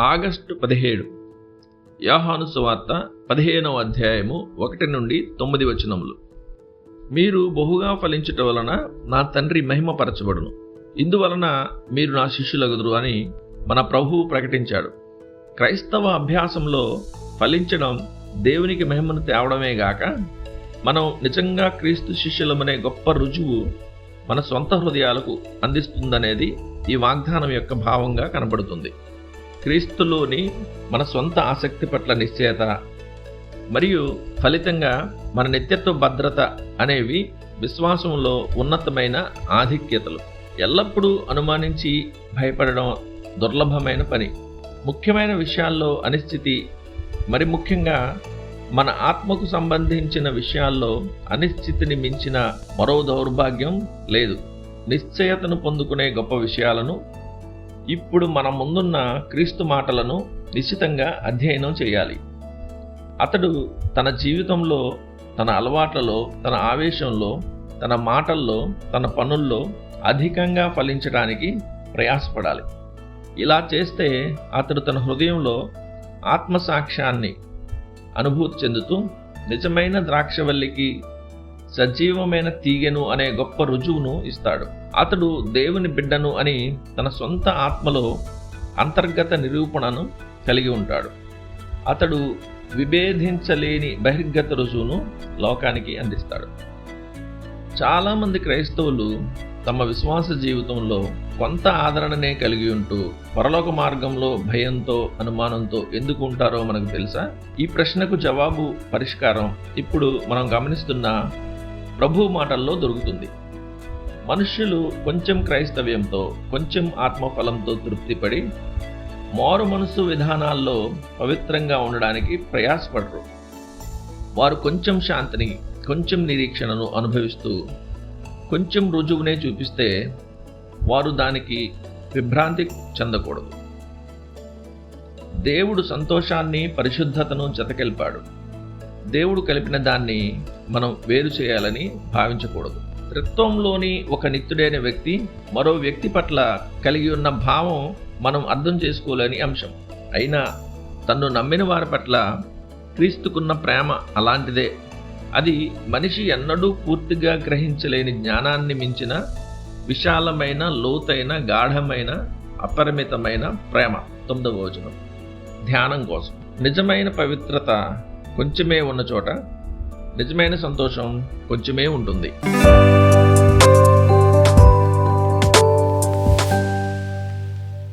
August పదిహేడు. యాహాను సువార్త పదిహేనవ అధ్యాయము ఒకటి నుండి తొమ్మిది వచనములు. మీరు బహుగా ఫలించుట వలన నా తండ్రి మహిమపరచబడును. ఇందువలన మీరు నా శిష్యులగుదురు అని మన ప్రభువు ప్రకటించాడు. క్రైస్తవ అభ్యాసంలో ఫలించడం దేవునికి మహిమను తేవడమే గాక మనం నిజంగా క్రీస్తు శిష్యులమనే గొప్ప రుజువు మన సొంత హృదయాలకు అందిస్తుందనేది ఈ వాగ్దానం యొక్క భావంగా కనబడుతుంది. క్రీస్తులోని మన సొంత ఆసక్తి పట్ల నిశ్చయత మరియు ఫలితంగా మన నిత్యత్వ భద్రత అనేవి విశ్వాసంలో ఉన్నతమైన ఆధిక్యతలు. ఎల్లప్పుడూ అనుమానించి భయపడడం దుర్లభమైన పని. ముఖ్యమైన విషయాల్లో అనిశ్చితి మరి ముఖ్యంగా మన ఆత్మకు సంబంధించిన విషయాల్లో అనిశ్చితిని మించిన మరో దౌర్భాగ్యం లేదు. నిశ్చయతను పొందుకునే గొప్ప విషయాలను ఇప్పుడు మన ముందున్న క్రీస్తు మాటలను నిశ్చితంగా అధ్యయనం చేయాలి. అతడు తన జీవితంలో తన అలవాట్లలో తన ఆవేశంలో తన మాటల్లో తన పనుల్లో అధికంగా ఫలించడానికి ప్రయాసపడాలి. ఇలా చేస్తే అతడు తన హృదయంలో ఆత్మసాక్ష్యాన్ని అనుభూతి చెందుతూ నిజమైన ద్రాక్షవల్లికి సజీవమైన తీగెను అనే గొప్ప రుజువును ఇస్తాడు. అతడు దేవుని బిడ్డను అని తన సొంత ఆత్మలో అంతర్గత నిరూపణను కలిగి ఉంటాడు. అతడు విభేదించలేని బహిర్గత రుజువును లోకానికి అందిస్తాడు. చాలామంది క్రైస్తవులు తమ విశ్వాస జీవితంలో కొంత ఆదరణనే కలిగి ఉంటూ పరలోక మార్గంలో భయంతో అనుమానంతో ఎందుకు ఉంటారో మనకు తెలుసా? ఈ ప్రశ్నకు జవాబు పరిష్కారం ఇప్పుడు మనం గమనిస్తున్న ప్రభు మాటల్లో దొరుకుతుంది. మనుష్యులు కొంచెం క్రైస్తవ్యంతో కొంచెం ఆత్మఫలంతో తృప్తిపడి మారు మనసు విధానాల్లో పవిత్రంగా ఉండడానికి ప్రయాసపడరు. వారు కొంచెం శాంతిని కొంచెం నిరీక్షణను అనుభవిస్తూ కొంచెం రుజువునే చూపిస్తే వారు దానికి విభ్రాంతి చెందకూడదు. దేవుడు సంతోషాన్ని పరిశుద్ధతను జతకెల్పాడు. దేవుడు కలిపిన దాన్ని మనం వేరు చేయాలని భావించకూడదు. త్రిత్వంలోని ఒక నిత్యుడైన వ్యక్తి మరో వ్యక్తి పట్ల కలిగి ఉన్న భావం మనం అర్థం చేసుకోలేని అంశం. అయినా తన్ను నమ్మిన వారి పట్ల క్రీస్తుకున్న ప్రేమ అలాంటిదే. అది మనిషి ఎన్నడూ పూర్తిగా గ్రహించలేని జ్ఞానాన్ని మించిన విశాలమైన లోతైన గాఢమైన అపరిమితమైన ప్రేమ. తొమ్మిదవ వచనం. ధ్యానం కోసం. నిజమైన పవిత్రత కొంచెమే ఉన్న చోట నిజమైన సంతోషం కొంచెమే ఉంటుంది.